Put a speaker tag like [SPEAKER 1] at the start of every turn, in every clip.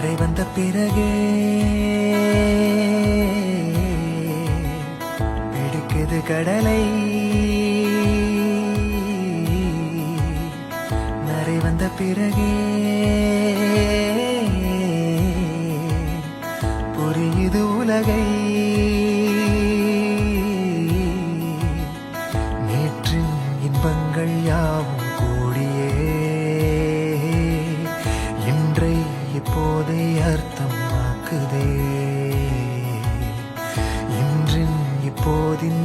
[SPEAKER 1] கரை வந்த பிறகே பிடிக்குது கடலை நரை வந்த பிறகே புரியுது உலகை நேற்று இன்பங்கள் யாவும் அதை அர்த்தம் ஆக்குதே இன்றின் இப்போதின்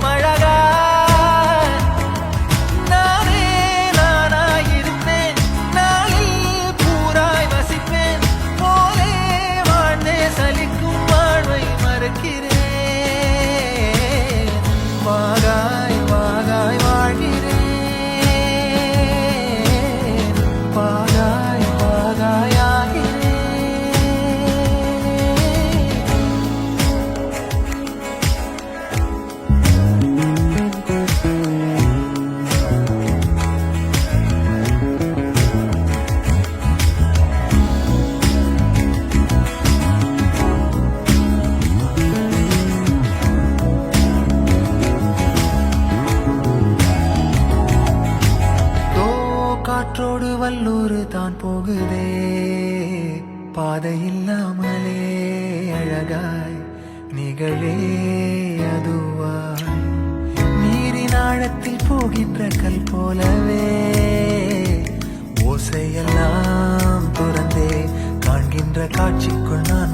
[SPEAKER 1] காற்றோடு வல்லூர் தான் போகுதே. பாதை இல்லாமலே அழகாய் நிகழே அதுவாய் நீரின் ஆழத்தில் போகின்ற கல் போலவே ஓசையெல்லாம் துறந்தே. காண்கின்ற காட்சிக்குள் நான்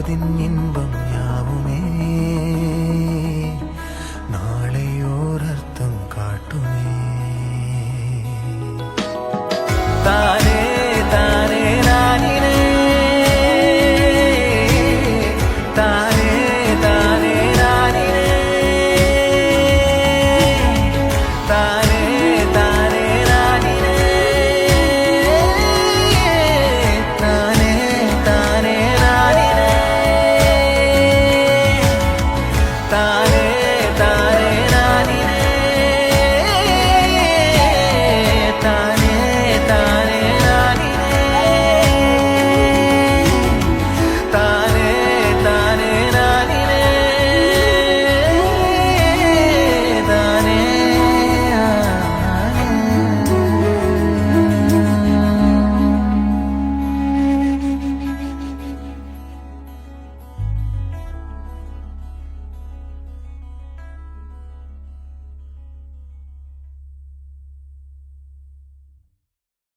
[SPEAKER 1] இன்றின் இப்போதின் இன்பம்.